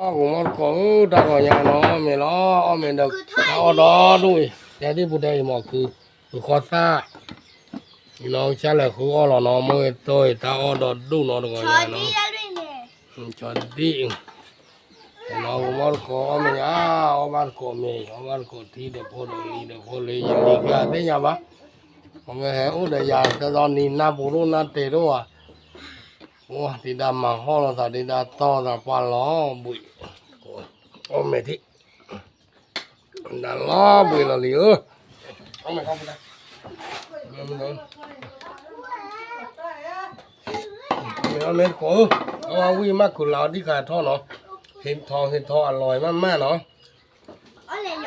อ้กูมันก็ดังกว่าอย่างน้อไม่ล้อไมเดักเอาดอด้วย แต่ที่บุได้หมอคือคือ คอซ่าน้องชันแหละคืออ้อหล่อน้องมือตัวตาอ้อดอดูน้องดังกว่าอย่างน้องจอดดีน้องมันก็เม่อ้าอ้อมันก็ไม่อ้อมันก็ที่เด็กคนนี้เด็กคนเียยังดีกันได้ยังบ้างมันก็เห็นอุดยานแตอนนี้น่าบุรุน่าเตรร่ว้าที่ดามาห้อเราใส่ที่ดำโตใส่ปลาล้อบุยโอ้ไม่ที่ดำล้อบุยละเหลือเอาไม่ิข้าไปนะเอาไม่เข้เอเม็ดโก้เอาวิมากคุณเราที่ขาดท่อเนาะเห็นทองเห็นทองอร่อยมากๆเนาะอ๋อเลยเล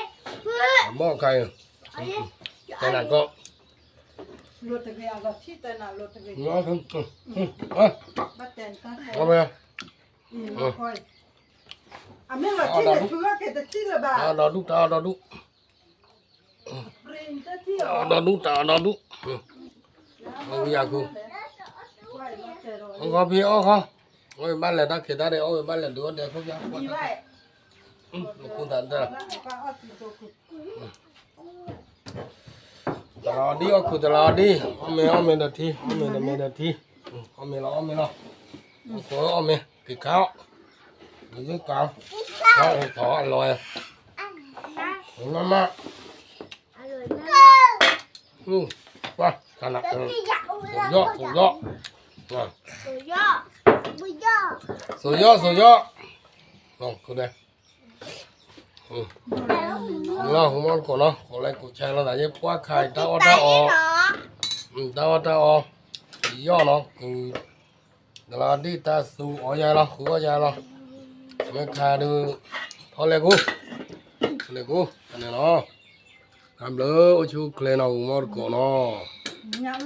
ยยเพ่อหม้อก่ขนก็ lotagay aga chita na lotagay. Nga kan to. Ha. Baten ta. Ame. Ừ. Thôi. Ame lo chi de chua ke de chi la ba. Ala lu ta ala lu. Prin ta ti. Ala lu ta ala lu. Ông già cô. Ông có bia ông không? Ôi ba lần đã kể ra đây, ôi ba lần đứa này không nhá. Ừ, cô thằng ra. Ừ. ะรอดีก็คือจะรอดีเอเมอเมนาทีเอเมนาเมนาทีเอเมรอเอเมรอขออเามกินข้าวกิดข้าวข้าวขออร่อยมาม่าอรมากอือว้าขนาดสุดยอดสุดยอดสุดยอดสุดยอดสุดยอดลองคุณเนี่อือငါဟိုမကောနော်ကိုလိုက်ကိုချလာတာရေပွားခိုင်တော့တော့အော်တော့တော့ရောနော်ကူဒလာဒီတာစုအော်ရလားခုရလားမခါတို့ဟောလေကိုလေကိုအနေနော်ကံလောအချူကလေနော်ဟိုမကောနော်